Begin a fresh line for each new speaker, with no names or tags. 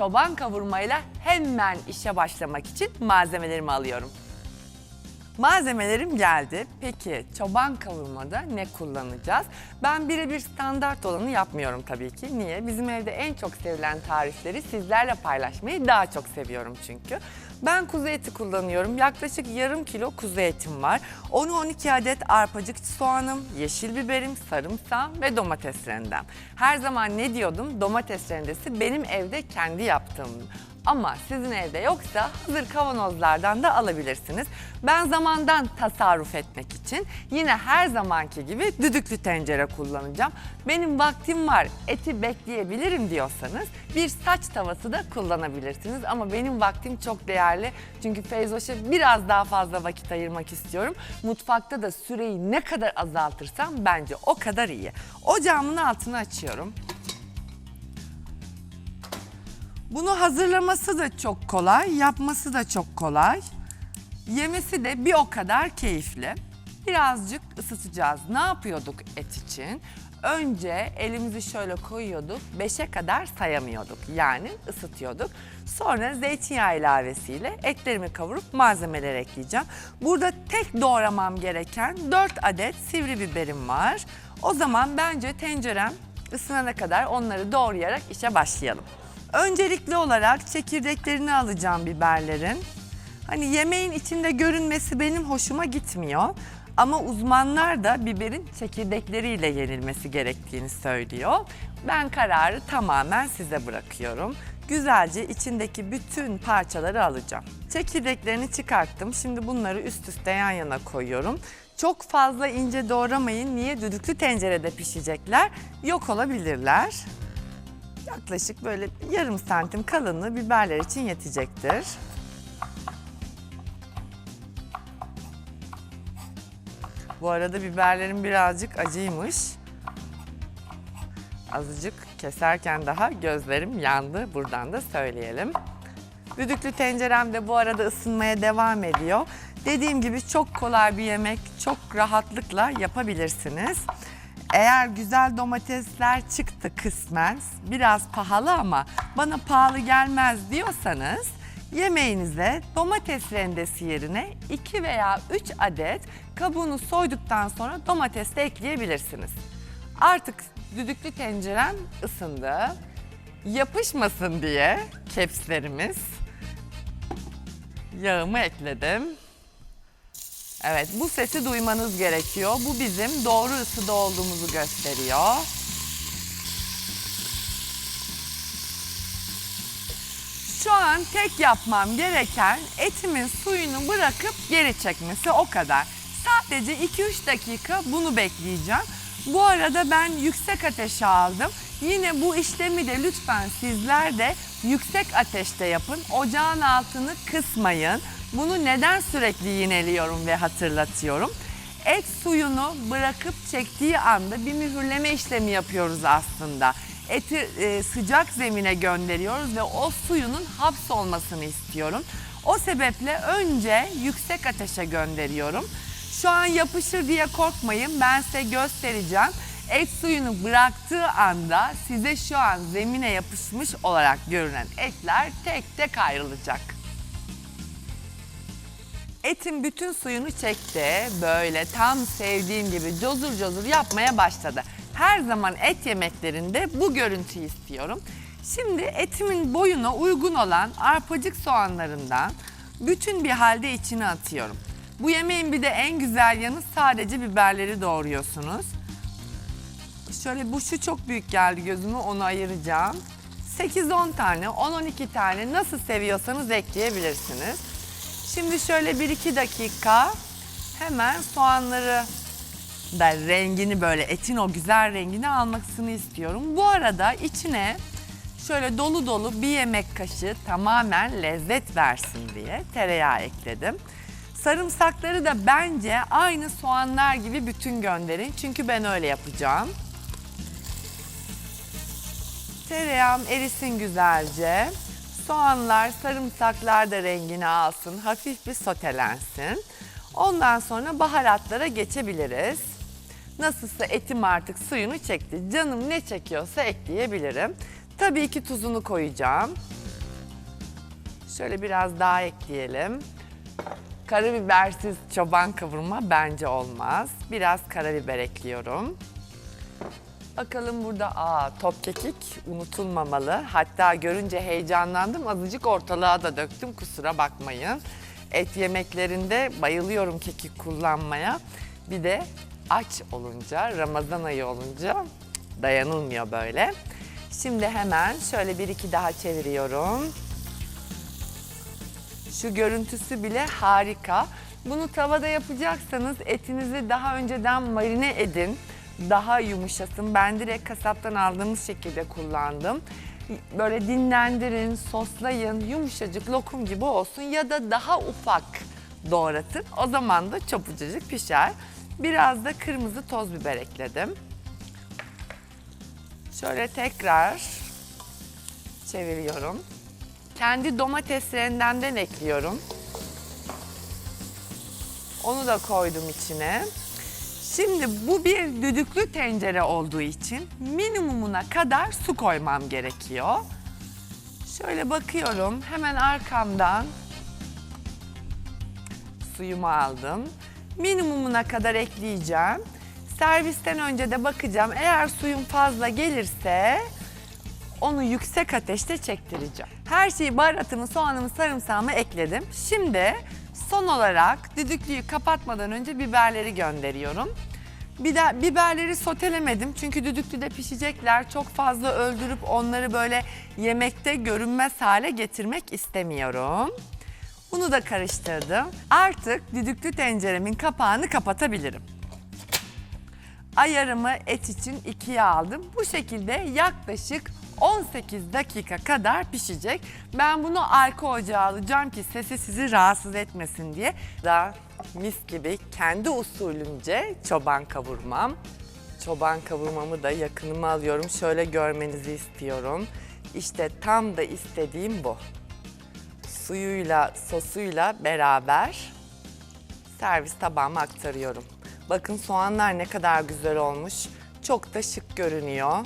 çoban kavurmayla hemen işe başlamak için malzemelerimi alıyorum. Malzemelerim geldi. Peki çoban kavurmada ne kullanacağız? Ben birebir standart olanı yapmıyorum tabii ki. Niye? Bizim evde en çok sevilen tarifleri sizlerle paylaşmayı daha çok seviyorum çünkü. Ben kuzu eti kullanıyorum. Yaklaşık yarım kilo kuzu etim var. 10-12 adet arpacık soğanım, yeşil biberim, sarımsağım ve domates rendem. Her zaman ne diyordum? Domates rendesi benim evde kendi yaptığım. Ama sizin evde yoksa hazır kavanozlardan da alabilirsiniz. Ben zamandan tasarruf etmek için yine her zamanki gibi düdüklü tencere kullanacağım. Benim vaktim var, eti bekleyebilirim diyorsanız bir saç tavası da kullanabilirsiniz. Ama benim vaktim çok değerli çünkü Feyzoş'a biraz daha fazla vakit ayırmak istiyorum. Mutfakta da süreyi ne kadar azaltırsam bence o kadar iyi. Ocağımın altını açıyorum. Bunu hazırlaması da çok kolay, yapması da çok kolay. Yemesi de bir o kadar keyifli. Birazcık ısıtacağız. Ne yapıyorduk et için? Önce elimizi şöyle koyuyorduk, 5'e kadar sayamıyorduk. Yani ısıtıyorduk. Sonra zeytinyağı ilavesiyle etlerimi kavurup malzemeler ekleyeceğim. Burada tek doğramam gereken 4 adet sivri biberim var. O zaman bence tencerem ısınana kadar onları doğrayarak işe başlayalım. Öncelikli olarak çekirdeklerini alacağım biberlerin. Hani yemeğin içinde görünmesi benim hoşuma gitmiyor. Ama uzmanlar da biberin çekirdekleriyle yenilmesi gerektiğini söylüyor. Ben kararı tamamen size bırakıyorum. Güzelce içindeki bütün parçaları alacağım. Çekirdeklerini çıkarttım. Şimdi bunları üst üste yan yana koyuyorum. Çok fazla ince doğramayın. Niye? Düdüklü tencerede pişecekler. Yok olabilirler. Yaklaşık böyle yarım santim kalınlığı biberler için yetecektir. Bu arada biberlerim birazcık acıymış. Azıcık keserken daha gözlerim yandı. Buradan da söyleyelim. Düdüklü tencerem de bu arada ısınmaya devam ediyor. Dediğim gibi çok kolay bir yemek, çok rahatlıkla yapabilirsiniz. Eğer güzel domatesler çıktı kısmen, biraz pahalı ama bana pahalı gelmez diyorsanız yemeğinize domates rendesi yerine 2 veya 3 adet kabuğunu soyduktan sonra domates de ekleyebilirsiniz. Artık düdüklü tencerem ısındı. Yapışmasın diye kepslerimiz yağımı ekledim. Evet bu sesi duymanız gerekiyor. Bu bizim doğru ısıda olduğumuzu gösteriyor. Şu an tek yapmam gereken etimin suyunu bırakıp geri çekmesi o kadar. Sadece 2-3 dakika bunu bekleyeceğim. Bu arada ben yüksek ateşe aldım. Yine bu işlemi de lütfen sizler de yüksek ateşte yapın. Ocağın altını kısmayın. Bunu neden sürekli yineliyorum ve hatırlatıyorum? Et suyunu bırakıp çektiği anda bir mühürleme işlemi yapıyoruz aslında. Eti e, sıcak zemine gönderiyoruz ve o suyunun hapsolmasını istiyorum. O sebeple önce yüksek ateşe gönderiyorum. Şu an yapışır diye korkmayın. Ben size göstereceğim. Et suyunu bıraktığı anda size şu an zemine yapışmış olarak görünen etler tek tek ayrılacak. Etin bütün suyunu çekti. Böyle tam sevdiğim gibi cozur cozur yapmaya başladı. Her zaman et yemeklerinde bu görüntüyü istiyorum. Şimdi etimin boyuna uygun olan arpacık soğanlarından bütün bir halde içine atıyorum. Bu yemeğin bir de en güzel yanı sadece biberleri doğruyorsunuz. Şöyle bu şu çok büyük geldi gözüme onu ayıracağım. 8-10 tane, 10-12 tane nasıl seviyorsanız ekleyebilirsiniz. Şimdi şöyle 1-2 dakika hemen soğanları da rengini böyle etin o güzel rengini almasını istiyorum. Bu arada içine şöyle dolu dolu bir yemek kaşığı tamamen lezzet versin diye tereyağı ekledim. Sarımsakları da bence aynı soğanlar gibi bütün gönderin. Çünkü ben öyle yapacağım. Tereyağım erisin güzelce. Soğanlar, sarımsaklar da rengini alsın. Hafif bir sotelensin. Ondan sonra baharatlara geçebiliriz. Nasılsa etim artık suyunu çekti. Canım ne çekiyorsa ekleyebilirim. Tabii ki tuzunu koyacağım. Şöyle biraz daha ekleyelim. Karabibersiz çoban kavurma bence olmaz. Biraz karabiber ekliyorum. Bakalım burada aa top kekik unutulmamalı. Hatta görünce heyecanlandım. Azıcık ortalığa da döktüm kusura bakmayın. Et yemeklerinde bayılıyorum kekik kullanmaya. Bir de aç olunca, Ramazan ayı olunca dayanılmıyor böyle. Şimdi hemen şöyle bir iki daha çeviriyorum. Şu görüntüsü bile harika. Bunu tavada yapacaksanız etinizi daha önceden marine edin. Daha yumuşasın. Ben direkt kasaptan aldığımız şekilde kullandım. Böyle dinlendirin, soslayın, yumuşacık lokum gibi olsun ya da daha ufak doğratın. O zaman da çabucacık pişer. Biraz da kırmızı toz biber ekledim. Şöyle tekrar çeviriyorum. Kendi domates rendemden ekliyorum. Onu da koydum içine. Şimdi bu bir düdüklü tencere olduğu için minimumuna kadar su koymam gerekiyor. Şöyle bakıyorum hemen arkamdan suyumu aldım. Minimumuna kadar ekleyeceğim. Servisten önce de bakacağım. Eğer suyum fazla gelirse onu yüksek ateşte çektireceğim. Her şeyi baharatımı, soğanımı, sarımsağımı ekledim. Şimdi son olarak düdüklüyü kapatmadan önce biberleri gönderiyorum. Bir de biberleri sotelemedim çünkü düdüklüde pişecekler. Çok fazla öldürüp onları böyle yemekte görünmez hale getirmek istemiyorum. Bunu da karıştırdım. Artık düdüklü tenceremin kapağını kapatabilirim. Ayarımı et için ikiye aldım. Bu şekilde yaklaşık 18 dakika kadar pişecek. Ben bunu arka ocağa alacağım ki sesi sizi rahatsız etmesin diye. Da mis gibi kendi usulümce çoban kavurmam. Çoban kavurmamı da yakınıma alıyorum. Şöyle görmenizi istiyorum. İşte tam da istediğim bu. Suyuyla, sosuyla beraber servis tabağıma aktarıyorum. Bakın soğanlar ne kadar güzel olmuş. Çok da şık görünüyor.